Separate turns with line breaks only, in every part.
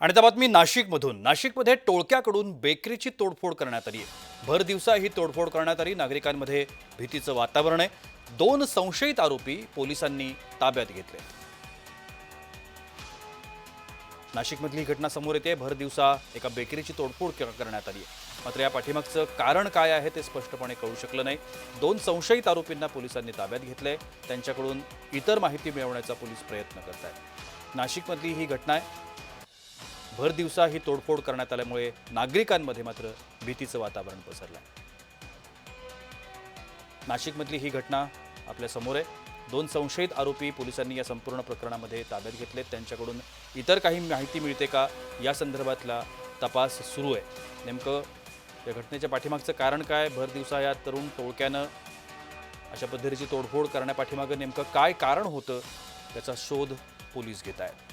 आणि त्या बातमी नाशिकमधून. नाशिकमध्ये टोळक्याकडून बेकरीची तोडफोड करण्यात आली आहे. भर दिवसा ही तोडफोड करण्यात आली. नागरिकांमध्ये भीतीचं वातावरण आहे. दोन संशयित आरोपी पोलिसांनी ताब्यात घेतले. नाशिकमधली ही घटना समोर येते. भर दिवसा एका बेकरीची तोडफोड कर- करण्यात आली आहे. मात्र या पाठीमागचं कारण काय आहे ते स्पष्टपणे कळू शकलं नाही. दोन संशयित आरोपींना पोलिसांनी ताब्यात घेतलंय. त्यांच्याकडून इतर माहिती मिळवण्याचा पोलीस प्रयत्न करत आहेत नाशिकमधली ही घटना आहे. भर दिवसा ही तोडफोड करण्यात आल्यामुळे नागरिकांमध्ये मात्र भीतीचं वातावरण पसरलं आहे नाशिकमधली ही घटना आपल्यासमोर आहे. दोन संशयित आरोपी पोलिसांनी या संपूर्ण प्रकरणामध्ये ताब्यात घेतलेत. त्यांच्याकडून इतर काही माहिती मिळते का? या संदर्भातला तपास सुरू आहे. नेमकं या घटनेच्या पाठीमागचं कारण काय? भर दिवसा या तरुण टोळक्यानं अशा पद्धतीची तोडफोड करण्यापाठीमागं नेमकं काय कारण होतं? त्याचा शोध पोलीस घेत आहेत.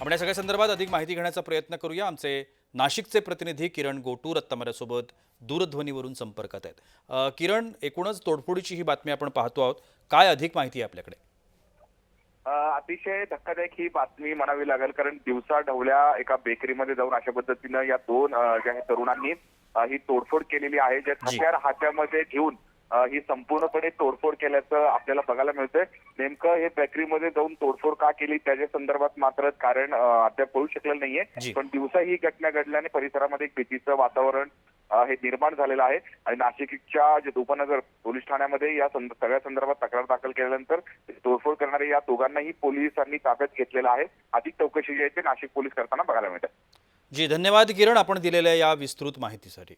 आपण या सगळ्या संदर्भात अधिक माहिती घेण्याचा प्रयत्न करूया. आमचे नाशिकचे प्रतिनिधी किरण गोटूर आत्ता माझ्यासोबत दूरध्वनीवरून संपर्कात आहेत. किरण एकूणच तोडफोडीची ही बातमी आपण पाहतो आहोत. काय अधिक माहिती आहे आपल्याकडे?
अतिशय धक्कादायक ही बातमी म्हणावी लागेल कारण दिवसा ढवल्या एका बेकरीमध्ये जाऊन अशा पद्धतीनं या दोन ज्या तरुणांनी ही तोडफोड केलेली आहे जे
जी.
हत्यार हातामध्ये घेऊन ही संपूर्णपणे तोडफोड केल्याचं आपल्याला बघायला मिळतंय. नेमकं हे बेकरीमध्ये जाऊन तोडफोड का केली? त्याच्या संदर्भात मात्र कारण अद्याप कळू शकलेलं. नाहीये. पण दिवसा ही घटना घडल्याने परिसरामध्ये एक भीतीचं वातावरण हे निर्माण झालेलं आहे. आणि नाशिकच्या जे उपनगर पोलीस ठाण्यामध्ये या सगळ्या संदर्भात तक्रार दाखल केल्यानंतर तोडफोड करणाऱ्या या दोघांनाही पोलिसांनी ताब्यात घेतलेलं आहे. अधिक चौकशी जी आहे ते नाशिक पोलीस करताना बघायला मिळतात
जी धन्यवाद किरण आपण दिलेल्या या विस्तृत माहितीसाठी.